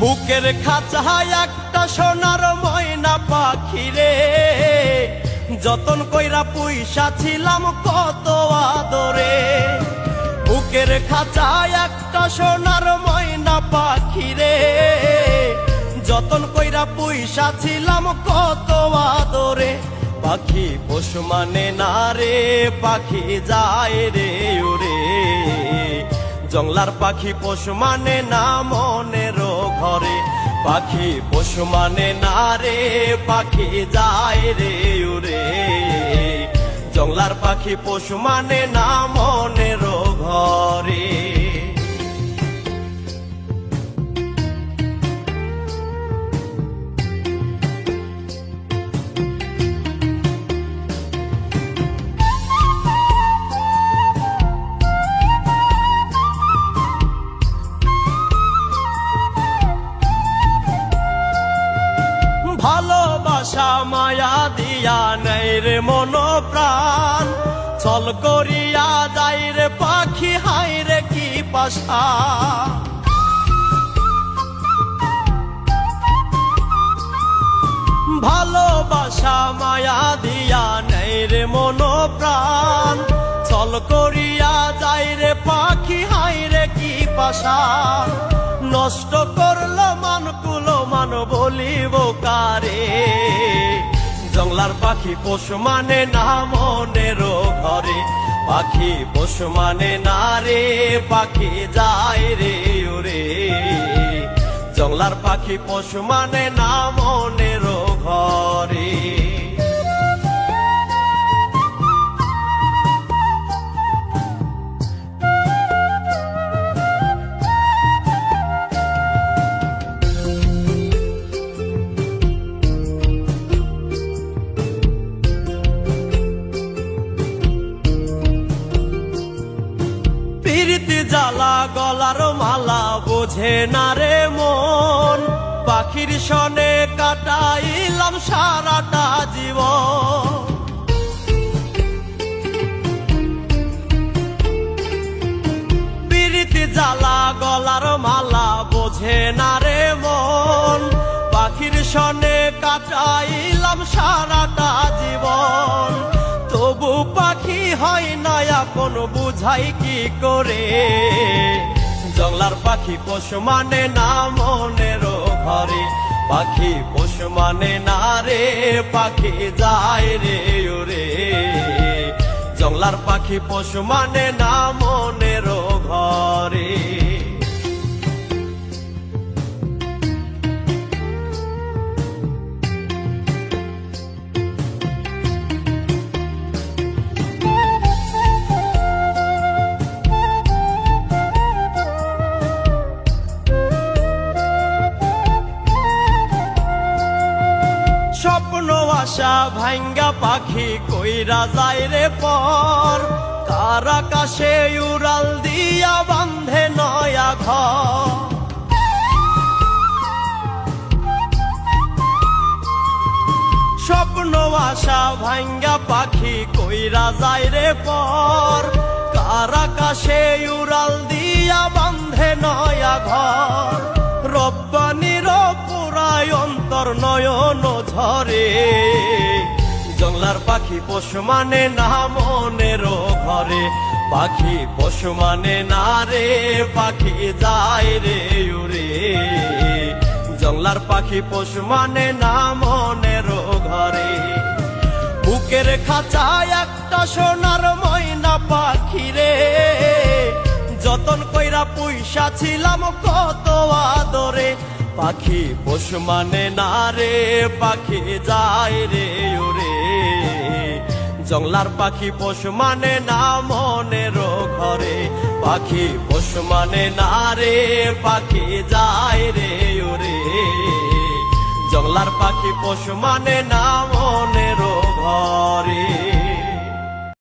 বুকের খাঁচায় একটা সোনার ময়না পাখি রে। যতন কইরা পুইসা ছিলাম কত আদরে। বুকের খাঁচায় একটা সোনার ময়না পাখি রে। যতন কইরা পুইসা ছিলাম কত আদরে। পাখি পশু মানে না রে, পাখি যায় রে ওরে। জংলার পাখি পশু মানে না ঘরে পাখি পশু মানে না রে, পাখি যায় রে উরে জংলার পাখি পশু মানে না মনের ঘরে। ভালোবাসা মায়া দিয়া নেই রে মন প্রাণ চল করিয়া যাই রে পাখি, হাই রে কি পাশা। ভালোবাসা মায়া দিয়া নেই রে মন প্রাণ চল করিয়া যাই রে পাখি, হাই রে কি পাশা। নষ্ট করল জংলার পাখি পশু মানে না মনের ঘরে। পাখি পশু মানে না রে, পাখি যায় রে ওরে। জংলার পাখি পশু মানে না মনের ঘরে। প্রীতি জ্বালা গলার মালা বোঝে না রে মন। পাখির সনে কাটাইলাম সারাটা জীবন। পাখি হয় না আপন, বুঝাই কি করে? জংলার পাখি পশু মানে না মনের ঘরে? পাখি পশু মানে না রে, পাখি যায় রে ওরে। জংলার পাখি পশু মানে না মনের ঘরে। আশা ভাঙ্গা পাখি কইরা যায় রে পর। কার আকাশে উড়াল দিয়া বান্ধে নয়া ঘর। স্বপ্ন আশা ভাঙ্গা পাখি কইরা যায় রে পর। কার আকাশে উড়াল দিয়া বান্ধে নয়া ঘর। রব্বানির পুরায় অন্তর নয়ন ঝরে। জংলার পাখি পশু মানে না মনের ঘরে। পাখি পশু মানে না রে, পাখি যায় রে উরে জংলার পাখি পশু মানে না মনের ঘরে। বুকের খাঁচায় একটা সোনার ময়না পাখি রে। যতন কইরা পয়সা ছিলাম কত আদরে। পাখি পশু মানে না রে, পাখি যায় রে ওরে জংলার পাখি পশু মানে না মনের ঘরে। পাখি পশু মানে না রে, পাখি যায় রে ওরে। জংলার পাখি পশু মানে না